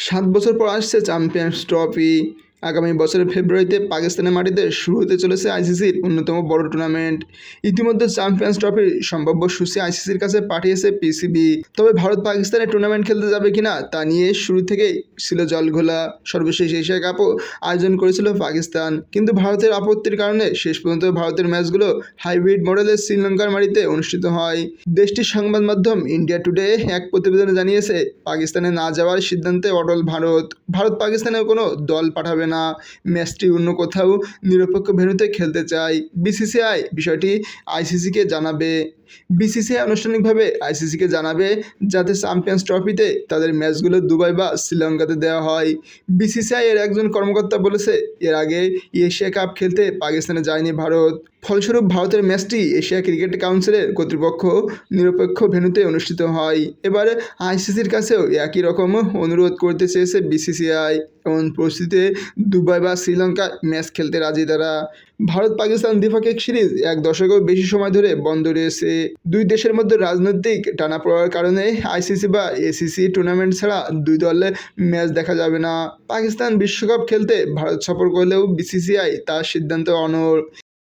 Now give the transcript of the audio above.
সাত বছর পর আসছে চ্যাম্পিয়ন্স ট্রফি আগামী বছরের ফেব্রুয়ারিতে পাকিস্তানের মাটিতে শুরু হতে চলেছে আইসিসির অন্যতম বড় টুর্নামেন্ট ইতিমধ্যে চ্যাম্পিয়ন্স ট্রফির সম্ভাব্য সূচি আইসিসির কাছে পাঠিয়েছে পিসিবি তবে ভারত পাকিস্তানে টুর্নামেন্ট খেলতে যাবে কিনা তা নিয়ে শুরু থেকেই ছিল জলঘোলা। সর্বশেষ এশিয়া কাপও আয়োজন করেছিল পাকিস্তান। কিন্তু ভারতের আপত্তির কারণে শেষ পর্যন্ত ভারতের ম্যাচগুলো হাইব্রিড মডেলের শ্রীলঙ্কার মাটিতে অনুষ্ঠিত হয়। দেশটির সংবাদ মাধ্যম ইন্ডিয়া টুডে এক প্রতিবেদনে জানিয়েছে, পাকিস্তানে না যাওয়ার সিদ্ধান্তে অটল ভারত। ভারত পাকিস্তানের কোনো দল পাঠাবে না, ম্যাচটি অন্য কোথাও নিরপেক্ষ ভেন্যুতে খেলতে চায়। বিসিসিআই বিষয়টি আইসিসিকে জানাবে। বিসিসিআই আনুষ্ঠানিকভাবে আইসিসিকে জানাবে যাতে চ্যাম্পিয়ন্স ট্রফিতে তাদের ম্যাচগুলো দুবাই বা শ্রীলঙ্কাতে দেওয়া হয়। বিসিসিআই এর একজন কর্মকর্তা বলেছে, এর আগে এশিয়া কাপ খেলতে পাকিস্তানে যায়নি ভারত। ফলস্বরূপ ভারতের ম্যাচটি এশিয়া ক্রিকেট কাউন্সিলের কর্তৃপক্ষ নিরপেক্ষ ভেন্যুতে অনুষ্ঠিত হয়। এবারে আইসিসির কাছেও একই রকম অনুরোধ করতে চেয়েছে বিসিসিআই। এমন পরিস্থিতিতে দুবাই বা শ্রীলঙ্কা ম্যাচ খেলতে রাজি। তারা ভারত পাকিস্তান দ্বিপাক্ষিক সিরিজ এক দশকেও বেশি সময় ধরে বন্ধ রয়েছে। দুই দেশের মধ্যে রাজনৈতিক টানা পড়ার কারণে আইসিসি বা এসিসি টুর্নামেন্ট ছাড়া দুই দলে ম্যাচ দেখা যাবে না। পাকিস্তান বিশ্বকাপ খেলতে ভারত সফর করলেও বিসিসিআই তার সিদ্ধান্ত অনড়।